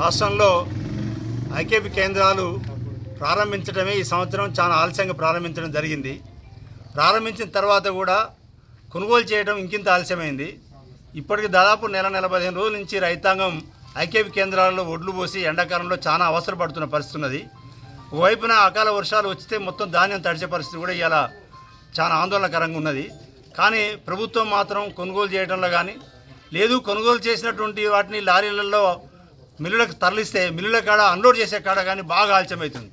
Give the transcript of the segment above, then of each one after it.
రాష్ట్రంలో ఐకేపీ కేంద్రాలు ప్రారంభించడమే ఈ సంవత్సరం చాలా ఆలస్యంగా ప్రారంభించడం జరిగింది. ప్రారంభించిన తర్వాత కూడా కొనుగోలు చేయడం ఇంకింత ఆలస్యమైంది. ఇప్పటికి దాదాపు నెల నెల పదిహేను రోజుల నుంచి రైతాంగం ఐకేపీ కేంద్రాలలో ఒడ్లు పోసి ఎండాకాలంలో చాలా అవసరపడుతున్న పరిస్థితి ఉన్నది. ఒకవైపున అకాల వర్షాలు వచ్చితే మొత్తం ధాన్యం తడిచే పరిస్థితి కూడా ఇలా చాలా ఆందోళనకరంగా ఉన్నది. కానీ ప్రభుత్వం మాత్రం కొనుగోలు చేయడంలో కానీ లేదు కొనుగోలు చేసినటువంటి వాటిని లారీలలో మిల్లులకు తరలిస్తే మిల్లుల కాడ అన్లోడ్ చేసే కాడ కానీ బాగా ఆలస్యమవుతుంది.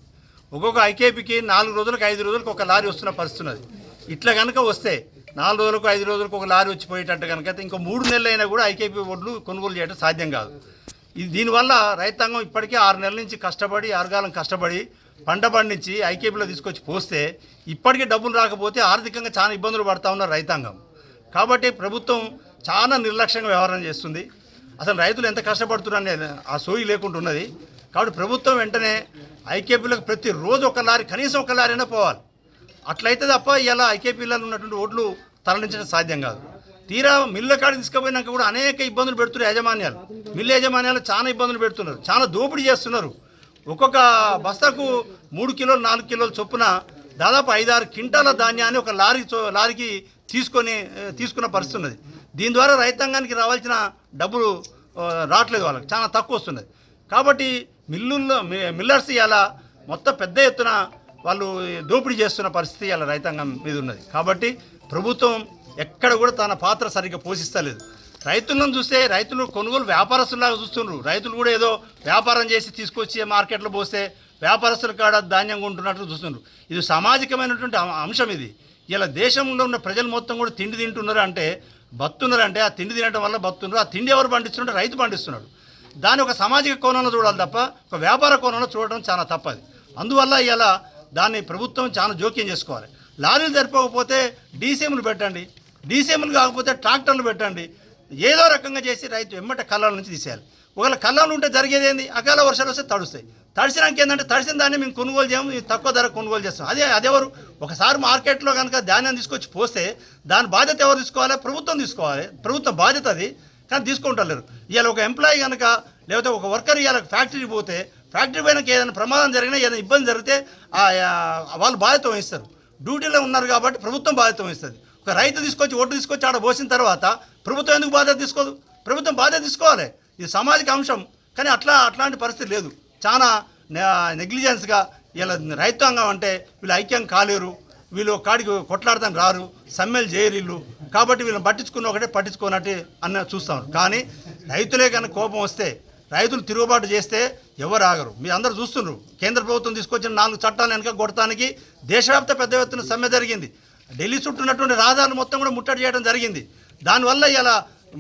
ఒక్కొక్క ఐకేపీకి నాలుగు రోజులకు ఐదు రోజులకు ఒక లారీ వస్తున్న పరిస్థితి ఉన్నది. ఇట్లా కనుక వస్తే నాలుగు రోజులకు ఐదు రోజులకు ఒక లారీ వచ్చిపోయేటట్టు కనుక ఇంకో మూడు నెలలు అయినా కూడా ఐకేపీ ఒడ్లు కొనుగోలు చేయడం సాధ్యం కాదు. ఇది దీనివల్ల రైతాంగం ఇప్పటికే ఆరు నెలల నుంచి కష్టపడి ఆరుగాలం కష్టపడి పంట పండించి ఐకేపీలో తీసుకొచ్చి పోస్తే ఇప్పటికే డబ్బులు రాకపోతే ఆర్థికంగా చాలా ఇబ్బందులు పడతా ఉన్నారు రైతాంగం. కాబట్టి ప్రభుత్వం చాలా నిర్లక్ష్యంగా వ్యవహారం చేస్తుంది. అసలు రైతులు ఎంత కష్టపడుతున్నారని ఆ సోయి లేకుండా ఉన్నది. కాబట్టి ప్రభుత్వం వెంటనే ఐకేపీలకు ప్రతిరోజు ఒక లారీ కనీసం ఒక లారీ అయినా పోవాలి. అట్లయితే తప్ప ఇలా ఐకేపీలలో ఉన్నటువంటి ఓట్లు తరలించడం సాధ్యం కాదు. తీరా మిల్లు కాడికి తీసుకుపోయినాక కూడా అనేక ఇబ్బందులు పెడుతున్నారు యాజమాన్యాలు. మిల్లు యాజమాన్యాలు చాలా ఇబ్బందులు పెడుతున్నారు. చాలా దోపిడీ చేస్తున్నారు. ఒక్కొక్క బస్తాకు మూడు కిలోలు నాలుగు కిలోలు చొప్పున దాదాపు ఐదారు క్వింటాల ధాన్యాన్ని ఒక లారీ లారీకి తీసుకొని తీసుకున్న పరిస్థితి ఉన్నది. దీని ద్వారా రైతాంగానికి రావాల్సిన డబ్బులు రావట్లేదు వాళ్ళకి. చాలా తక్కువ వస్తున్నది కాబట్టి మిల్లుల్లో మి- మిల్లర్స్ ఇలా మొత్తం పెద్ద ఎత్తున వాళ్ళు దోపిడీ చేస్తున్న పరిస్థితి ఇలా రైతాంగం మీద ఉన్నది. కాబట్టి ప్రభుత్వం ఎక్కడ కూడా తన పాత్ర సరిగ్గా పోషిస్తలేదు. రైతులను చూస్తే రైతులు కొనుగోలు వ్యాపారస్తులాగా చూస్తున్నారు రైతులు కూడా ఏదో వ్యాపారం చేసి తీసుకొచ్చి మార్కెట్లో పోస్తే వ్యాపారస్తుల కాడ ధాన్యం కొంటున్నట్లు చూస్తున్నారు ఇది సామాజికమైనటువంటి అం- అంశం ఇది. ఇలా దేశంలో ఉన్న ప్రజలు మొత్తం కూడా తిండి తింటున్నారు అంటే బతున్నారు అంటే ఆ తిండి తినడం వల్ల బతున్నారు ఆ తిండి ఎవరు పండిస్తుంటే రైతు పండిస్తున్నాడు. దాని ఒక సామాజిక కోణంలో చూడాలి తప్ప ఒక వ్యాపార కోణంలో చూడడం చాలా తప్పది. అందువల్ల ఇలా దాన్ని ప్రభుత్వం చాలా జోక్యం చేసుకోవాలి. లారీలు సరిపోకపోతే డీసీఎంలు పెట్టండి. డీసీఎంలు కాకపోతే ట్రాక్టర్లు పెట్టండి. ఏదో రకంగా చేసి రైతు ఎమ్మట కళ్ళ నుంచి తీసేయాలి. ఒకవేళ కళ్ళలు ఉంటే జరిగేది ఏంది? అకాల వర్షాలు వస్తే తడుస్తాయి. తడిసినాక ఏంటంటే తడిసిన దాన్ని మేము కొనుగోలు చేయము తక్కువ ధర కొనుగోలు చేస్తాం. అదే అదెవరు? ఒకసారి మార్కెట్లో కనుక ధాన్యం తీసుకొచ్చి పోస్తే దాని బాధ్యత ఎవరు తీసుకోవాలి? ప్రభుత్వం తీసుకోవాలి. ప్రభుత్వం బాధ్యత అది కానీ తీసుకుంటలేరు ఇవాళ ఒక ఎంప్లాయీ కనుక లేకపోతే ఒక వర్కర్ ఇవాళ ఫ్యాక్టరీకి పోతే ఫ్యాక్టరీ పోయినాక ఏదైనా ప్రమాదం జరిగినా ఏదైనా ఇబ్బంది జరిగితే వాళ్ళు బాధ్యత వహిస్తారు. డ్యూటీలో ఉన్నారు కాబట్టి ప్రభుత్వం బాధ్యత వహిస్తుంది. ఒక రైతు తీసుకొచ్చి ఓటు తీసుకొచ్చి ఆడ పోసిన తర్వాత ప్రభుత్వం ఎందుకు బాధ్యత తీసుకోదు? ప్రభుత్వం బాధ్యత తీసుకోవాలి. ఇది సామాజిక అంశం. కానీ అట్లా అట్లాంటి పరిస్థితి లేదు. చాలా నెగ్లిజెన్స్గా వీళ్ళ రైతాంగం అంటే వీళ్ళు ఐక్యం కాలేరు. వీళ్ళు కాడికి కొట్లాడతాను రారు. సమ్మెలు చేయరు వీళ్ళు. కాబట్టి వీళ్ళని పట్టించుకున్న ఒకటే పట్టించుకోనట్టు అన్న చూస్తాం. కానీ రైతులే కనుక కోపం వస్తే రైతులు తిరుగుబాటు చేస్తే ఎవరు ఆగరు. మీరు అందరు చూస్తున్నారు. కేంద్ర ప్రభుత్వం తీసుకొచ్చిన నాలుగు చట్టాలు వెనక కొడటానికి దేశవ్యాప్త పెద్ద ఎత్తున సమ్మె జరిగింది. ఢిల్లీ చుట్టూ ఉన్నటువంటి రహదారులు మొత్తం కూడా ముట్టడి చేయడం జరిగింది. దానివల్ల ఇలా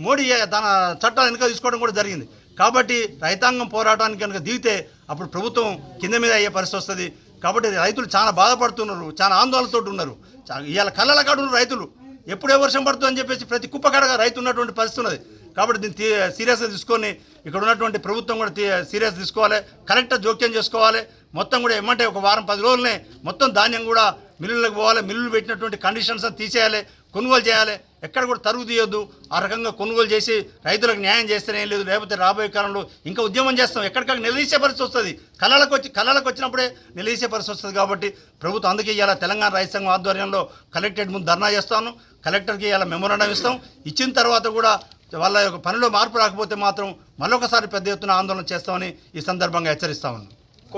మోడీ తన చట్టాలు వెనక తీసుకోవడం కూడా జరిగింది. కాబట్టి రైతాంగం పోరాటానికి కనుక దిగితే అప్పుడు ప్రభుత్వం కింద మీద అయ్యే పరిస్థితి వస్తుంది. కాబట్టి రైతులు చాలా బాధపడుతున్నారు చాలా ఆందోళనతో ఉన్నారు. ఇవాళ కళ్ళల కాడు ఉన్నారు రైతులు. ఎప్పుడే వర్షం పడుతుంది అని చెప్పేసి ప్రతి కుప్పకడగా రైతు ఉన్నటువంటి పరిస్థితి ఉన్నది. కాబట్టి దీన్ని తీ- సీరియస్గా తీసుకొని ఇక్కడ ఉన్నటువంటి ప్రభుత్వం కూడా సీరియస్ తీసుకోవాలి కరెక్ట్గా జోక్యం చేసుకోవాలి. మొత్తం కూడా ఏమంటే ఒక వారం పది రోజులనే మొత్తం ధాన్యం కూడా మిల్లులకు పోవాలి మిల్లులు పెట్టినటువంటి కండిషన్స్ తీసేయాలి కొనుగోలు చేయాలి. ఎక్కడ కూడా తరుగు తీయొద్దు. ఆ రకంగా కొనుగోలు చేసి రైతులకు న్యాయం చేస్తేనే లేదు. లేకపోతే రాబోయే కాలంలో ఇంకా ఉద్యమం చేస్తాం. ఎక్కడికక్కడ నిలదీసే పరిస్థితి వస్తుంది. కళలకు వచ్చి కళలకు వచ్చినప్పుడే నిలదీసే పరిస్థితి వస్తుంది కాబట్టి ప్రభుత్వం అందుకే ఇవాళ తెలంగాణ రైతు సంఘం ఆధ్వర్యంలో కలెక్టరేట్ ముందు ధర్నా చేస్తాను. కలెక్టర్కి ఇవాళ మెమోరాండం ఇస్తాం. ఇచ్చిన తర్వాత కూడా వాళ్ళ యొక్క పనిలో మార్పు రాకపోతే మాత్రం మరొకసారి పెద్ద ఎత్తున ఆందోళన చేస్తామని ఈ సందర్భంగా హెచ్చరిస్తా ఉన్నాను